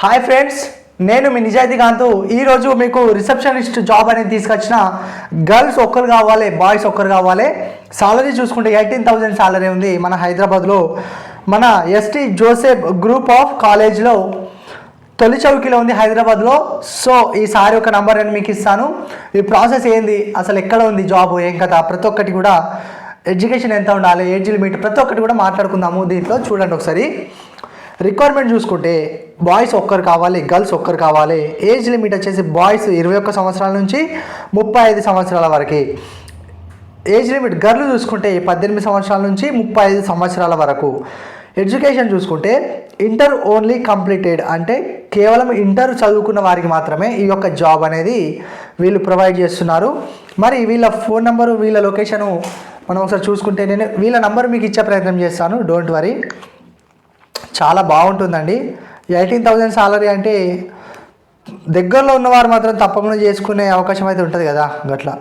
Hi friends నేను మీ నిజాయితీ కాంతు. ఈరోజు మీకు రిసెప్షనిస్ట్ జాబ్ అనేది తీసుకొచ్చిన గర్ల్స్ ఒక్కరు కావాలి బాయ్స్ ఒక్కరు కావాలి. సాలరీ చూసుకుంటే ఎయిటీన్ థౌజండ్ సాలరీ ఉంది మన హైదరాబాద్లో. మన ఎస్టీ జోసెఫ్ గ్రూప్ ఆఫ్ కాలేజ్లో తొలి చౌకీలో ఉంది హైదరాబాద్లో. సో ఈసారి ఒక నంబర్ నేను మీకు ఇస్తాను. ఈ ప్రాసెస్ ఏంది? అసలు ఎక్కడ ఉంది జాబ్ ఏం కదా ప్రతి ఒక్కటి కూడా ఎడ్యుకేషన్ ఎంత ఉండాలి? ఏజ్ లిమిట్ ప్రతి ఒక్కటి కూడా మాట్లాడుకుందాము దీంట్లో. చూడండి ఒకసారి. రిక్వైర్మెంట్ చూసుకుంటే బాయ్స్ ఒక్కరు కావాలి గర్ల్స్ ఒక్కరు కావాలి. ఏజ్ లిమిట్ వచ్చేసి బాయ్స్ ఇరవై ఒక్క సంవత్సరాల నుంచి ముప్పై ఐదు సంవత్సరాల వరకు. ఏజ్ లిమిట్ గర్ల్ చూసుకుంటే పద్దెనిమిది సంవత్సరాల నుంచి ముప్పై ఐదు సంవత్సరాల వరకు. ఎడ్యుకేషన్ చూసుకుంటే ఇంటర్ ఓన్లీ కంప్లీటెడ్ అంటే కేవలం ఇంటర్ చదువుకున్న వారికి మాత్రమే ఈ యొక్క జాబ్ అనేది వీళ్ళు ప్రొవైడ్ చేస్తున్నారు. మరి వీళ్ళ ఫోన్ నెంబరు వీళ్ళ లొకేషను మనం ఒకసారి చూసుకుంటే నేను వీళ్ళ నంబర్ మీకు ఇచ్చే ప్రయత్నం చేస్తాను. డోంట్ వరీ చాలా బాగుంటుందండి. ఎయిటీన్ థౌజండ్ సాలరీ అంటే దగ్గరలో ఉన్నవారు మాత్రం తప్పకుండా చేసుకునే అవకాశం అయితే ఉంటుంది కదా గట్లా.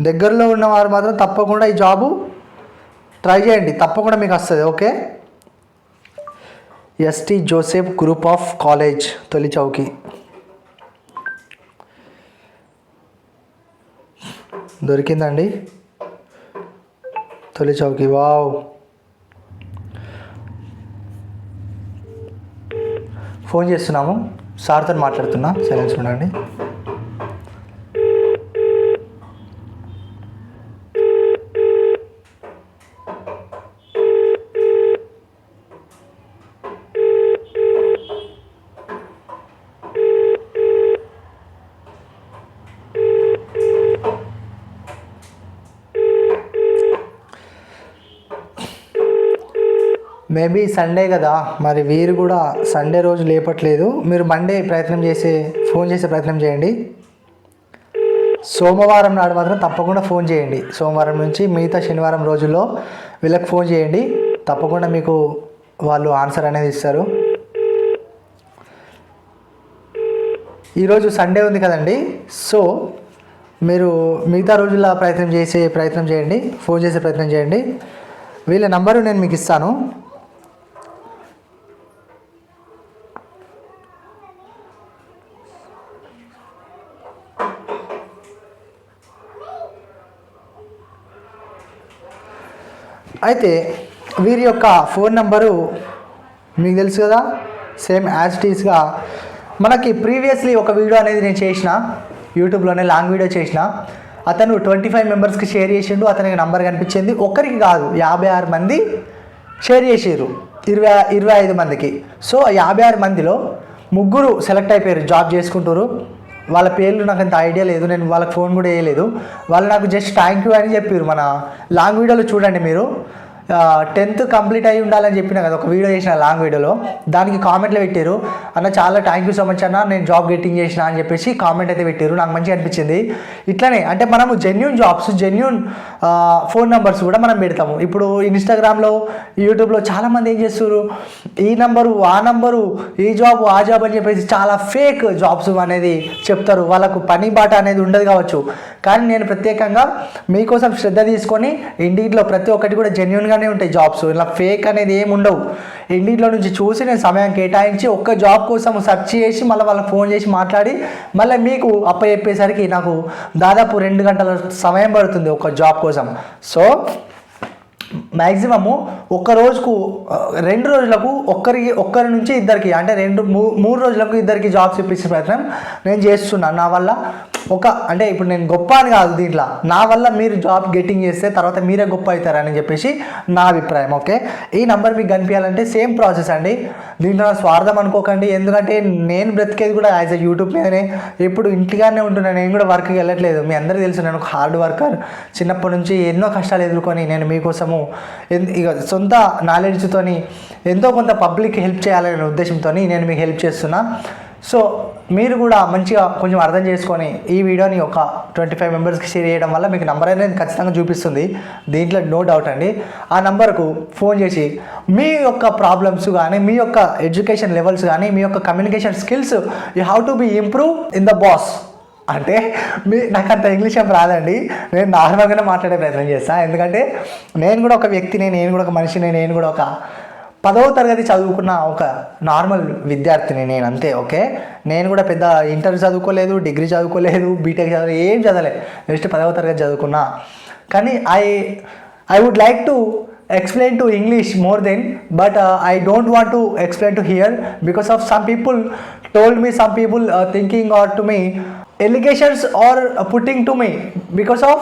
దగ్గరలో ఉన్నవారు మాత్రం తప్పకుండా ఈ జాబు ట్రై చేయండి తప్పకుండా మీకు వస్తుంది okay? S T Joseph group of college తొలి చౌకి. దొరికిందండి. తొలి చౌకి వావ్. ఫోన్ చేస్తున్నాము. సార్తో మాట్లాడుతున్నా. సైలెన్స్ ఉండండి. మేబీ సండే కదా మరి వీరు కూడా సండే రోజు లేపట్లేదు. మీరు మండే ప్రయత్నం చేసే ఫోన్ చేసే ప్రయత్నం చేయండి. సోమవారం నాడు మాత్రం తప్పకుండా ఫోన్ చేయండి. సోమవారం నుంచి మిగతా శనివారం రోజుల్లో వీళ్ళకి ఫోన్ చేయండి. తప్పకుండా మీకు వాళ్ళు ఆన్సర్ అనేది ఇస్తారు. ఈరోజు సండే ఉంది కదండి. సో మీరు మిగతా రోజుల్లో ప్రయత్నం చేసే ప్రయత్నం చేయండి. ఫోన్ చేసే ప్రయత్నం చేయండి. వీళ్ళ నంబరు నేను మీకు ఇస్తాను. అయితే వీరి యొక్క ఫోన్ నంబరు మీకు తెలుసు కదా? సేమ్ యాజ్ టీస్గా మనకి ప్రీవియస్లీ ఒక వీడియో అనేది నేను చేసిన యూట్యూబ్లోనే లాంగ్ వీడియో చేసిన. అతను ట్వంటీ ఫైవ్ మెంబర్స్కి షేర్ చేసిండు అతనికి నంబర్ కనిపించింది. ఒక్కరికి కాదు యాభై ఆరు మంది షేర్ చేసారు ఇరవై ఇరవై ఐదు మందికి. సో యాభై ఆరు మందిలో ముగ్గురు సెలెక్ట్ అయిపోయారు జాబ్ చేసుకుంటారు. వాళ్ళ పేర్లు నాకు అంత ఐడియా లేదు నేను వాళ్ళకి ఫోన్ కూడా వేయలేదు. వాళ్ళు నాకు జస్ట్ థ్యాంక్ యూ అని చెప్పారు మన లాంగ్ వీడియోలో చూడండి మీరు. టెన్త్ కంప్లీట్ అయి ఉండాలని చెప్పిన కదా ఒక వీడియో చేసిన లాంగ్ వీడియోలో. దానికి కామెంట్లు పెట్టారు అన్న చాలా థ్యాంక్ యూ సో మచ్ అన్న నేను జాబ్ గెట్టింగ్ చేసిన అని చెప్పేసి కామెంట్ అయితే పెట్టారు నాకు మంచిగా అనిపించింది. ఇట్లనే అంటే మనము genuine jobs genuine phone numbers కూడా మనం పెడతాము. ఇప్పుడు ఇన్స్టాగ్రామ్లో యూట్యూబ్లో చాలామంది ఏం చేస్తారు ఈ నంబరు ఆ నంబరు ఈ జాబ్ ఆ జాబ్ అని చెప్పేసి చాలా ఫేక్ జాబ్స్ అనేది చెప్తారు. వాళ్ళకు పని బాట అనేది ఉండదు కావచ్చు. కానీ నేను ప్రత్యేకంగా మీకోసం శ్రద్ధ తీసుకొని ఇండిట్లో ప్రతి ఒక్కటి కూడా జెన్యున్గానే ఉంటాయి జాబ్స్ ఇలా ఫేక్ అనేది ఏమి ఉండవు. ఎన్నింటిలో నుంచి చూసి నేను సమయం కేటాయించి ఒక్క జాబ్ కోసం సెర్చ్ చేసి మళ్ళీ వాళ్ళకి ఫోన్ చేసి మాట్లాడి మళ్ళీ మీకు అప్ప చెప్పేసరికి నాకు దాదాపు రెండు గంటల సమయం పడుతుంది ఒక జాబ్ కోసం. సో మ్యాక్సిమము ఒక్క రోజుకు రెండు రోజులకు ఒక్కరికి ఒక్కరి నుంచి ఇద్దరికి అంటే రెండు మూ- మూడు రోజులకు ఇద్దరికి జాబ్స్ ఇప్పించే ప్రయత్నం నేను చేస్తున్నాను నా వల్ల ఒక అంటే ఇప్పుడు నేను గొప్ప అని కాదు దీంట్లో. నా వల్ల మీరు జాబ్ గెట్టింగ్ చేస్తే తర్వాత మీరే గొప్ప అవుతారని చెప్పేసి నా అభిప్రాయం ఓకే? ఈ నంబర్ మీకు కనిపించాలంటే సేమ్ ప్రాసెస్ అండి. దీంట్లో నా స్వార్థం అనుకోకండి. ఎందుకంటే నేను బ్రతికేది కూడా యాజ్ అ యూట్యూబ్ మీదనే. ఇప్పుడు ఇంటిగానే ఉంటున్నాను నేను కూడా వర్క్కి వెళ్ళట్లేదు. మీ అందరికీ తెలుసు నేను ఒక హార్డ్ వర్కర్ చిన్నప్పటి నుంచి ఎన్నో కష్టాలు ఎదుర్కొని నేను మీకోసము ఇక సొంత నాలెడ్జ్తోని ఎంతో కొంత పబ్లిక్ హెల్ప్ చేయాలనే ఉద్దేశంతో నేను మీకు హెల్ప్ చేస్తున్నా. సో మీరు కూడా మంచిగా కొంచెం అర్థం చేసుకొని ఈ వీడియోని ఒక ట్వంటీ ఫైవ్ మెంబర్స్కి షేర్ చేయడం వల్ల మీకు నెంబర్ అనేది ఖచ్చితంగా చూపిస్తుంది. దీంట్లో నో డౌట్ అండి. ఆ నెంబర్కు ఫోన్ చేసి మీ యొక్క ప్రాబ్లమ్స్ కానీ మీ యొక్క ఎడ్యుకేషన్ లెవెల్స్ కానీ మీ యొక్క communication skills you have to be improve in the boss అంటే మీ నాకు అంత ఇంగ్లీష్ ఏం రాదండి. నేను నార్మల్గానే మాట్లాడే ప్రయత్నం చేస్తాను ఎందుకంటే నేను కూడా ఒక వ్యక్తిని నేను కూడా ఒక మనిషిని నేను కూడా ఒక పదవ తరగతి చదువుకున్న ఒక నార్మల్ విద్యార్థిని నేను అంతే ఓకే? నేను కూడా పెద్ద ఇంటర్ చదువుకోలేదు డిగ్రీ చదువుకోలేదు బీటెక్ చదవలేదు ఏం చదవలేదు. జస్ట్ పదవ తరగతి చదువుకున్నా. కానీ I I would like to explain to english more than but uh, i don't want to explain to here because of some people told me some people uh, thinking or to me allegations or putting to me because of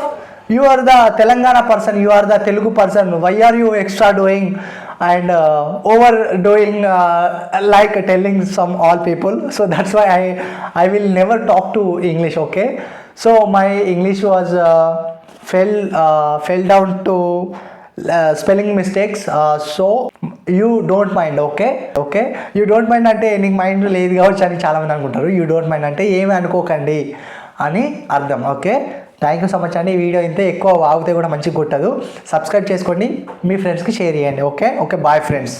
you are the telangana person you are the telugu person. Why are you extra doing and uh, overdoing uh, like telling some all people? So that's why i i will never talk to english okay? So my english was uh, fell uh, fell down to spelling mistakes so you don't mind okay okay you don't mind అంటే నీకు mind లేదు కావచ్చు అని చాలామంది అనుకుంటారు. You don't mind అంటే ఏమి అనుకోకండి అని అర్థం okay thank you so much అండి. ఈ వీడియో ఇంతే ఎక్కువ ఆగితే కూడా మంచిగా కొట్టదు సబ్స్క్రైబ్ చేసుకోండి. మీ ఫ్రెండ్స్కి షేర్ చేయండి ఓకే ఓకే బాయ్ ఫ్రెండ్స్